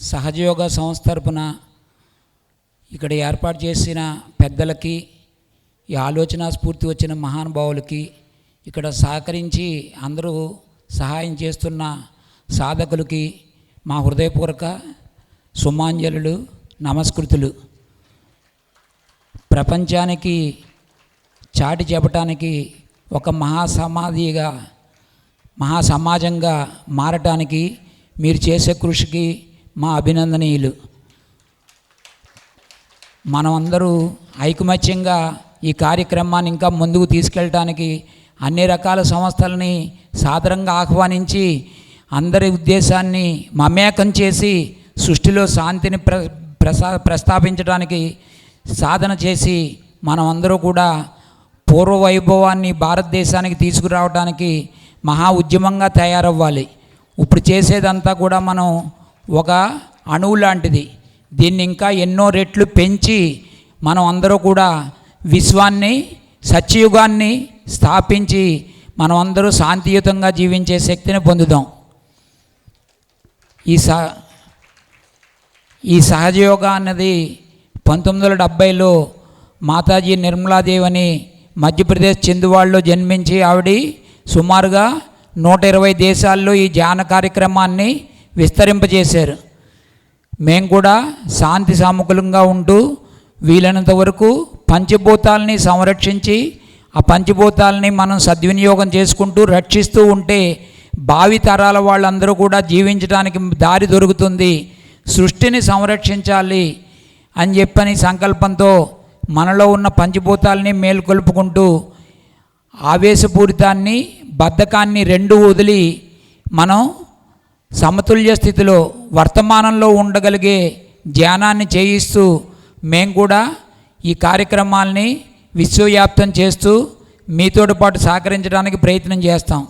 సహజయోగ సంస్థ తరపున ఇక్కడ ఏర్పాటు చేసిన పెద్దలకి ఈ ఆలోచన స్ఫూర్తి వచ్చిన మహానుభావులకి ఇక్కడ సహకరించి అందరూ సహాయం చేస్తున్న సాధకులకి మా హృదయపూర్వక సుమాంజలులు నమస్కృతులు. ప్రపంచానికి చాటి చెప్పటానికి ఒక మహాసమాధిగా మహాసమాజంగా మారటానికి మీరు చేసే కృషికి మా అభినందనీయులు. మనమందరూ ఐకమత్యంగా ఈ కార్యక్రమాన్ని ఇంకా ముందుకు తీసుకెళ్ళటానికి అన్ని రకాల సంస్థలని సాదరంగా ఆహ్వానించి అందరి ఉద్దేశాన్ని మమేకం చేసి సృష్టిలో శాంతిని ప్ర ప్రసా ప్రస్తాపించడానికి సాధన చేసి మనమందరూ కూడా పూర్వ వైభవాన్ని భారతదేశానికి తీసుకురావడానికి మహా ఉద్యమంగా తయారవ్వాలి. ఇప్పుడు చేసేదంతా కూడా మనం ఒక అణువు లాంటిది. దీన్ని ఇంకా ఎన్నో రెట్లు పెంచి మనం అందరూ కూడా విశ్వాన్ని సత్యయుగాన్ని స్థాపించి మనం అందరూ శాంతియుతంగా జీవించే శక్తిని పొందుదాం. ఈ స ఈ సహజయోగ అన్నది పంతొమ్మిది వందల డెబ్భైలో మాతాజీ నిర్మలాదేవి అని మధ్యప్రదేశ్ చిందువాడలో జన్మించి ఆవిడ సుమారుగా నూట ఇరవై దేశాల్లో ఈ ధ్యాన కార్యక్రమాన్ని విస్తరింపజేశారు. మేము కూడా శాంతి సాముకులంగా ఉంటూ వీలైనంత వరకు పంచభూతాలని సంరక్షించి ఆ పంచభూతాలని మనం సద్వినియోగం చేసుకుంటూ రక్షిస్తూ ఉంటే భావి తరాల వాళ్ళందరూ కూడా జీవించడానికి దారి దొరుకుతుంది. సృష్టిని సంరక్షించాలి అని చెప్పని సంకల్పంతో మనలో ఉన్న పంచభూతాలని మేల్కొల్పుకుంటూ ఆవేశపూరితాన్ని బద్ధకాన్ని రెండు వదిలి మనం సమతుల్య స్థితిలో వర్తమానంలో ఉండగలిగే ధ్యానాన్ని చేయిస్తూ మేము కూడా ఈ కార్యక్రమాల్ని విశ్వవ్యాప్తం చేస్తూ మీతోటి పాటు సహకరించడానికి ప్రయత్నం చేస్తాం.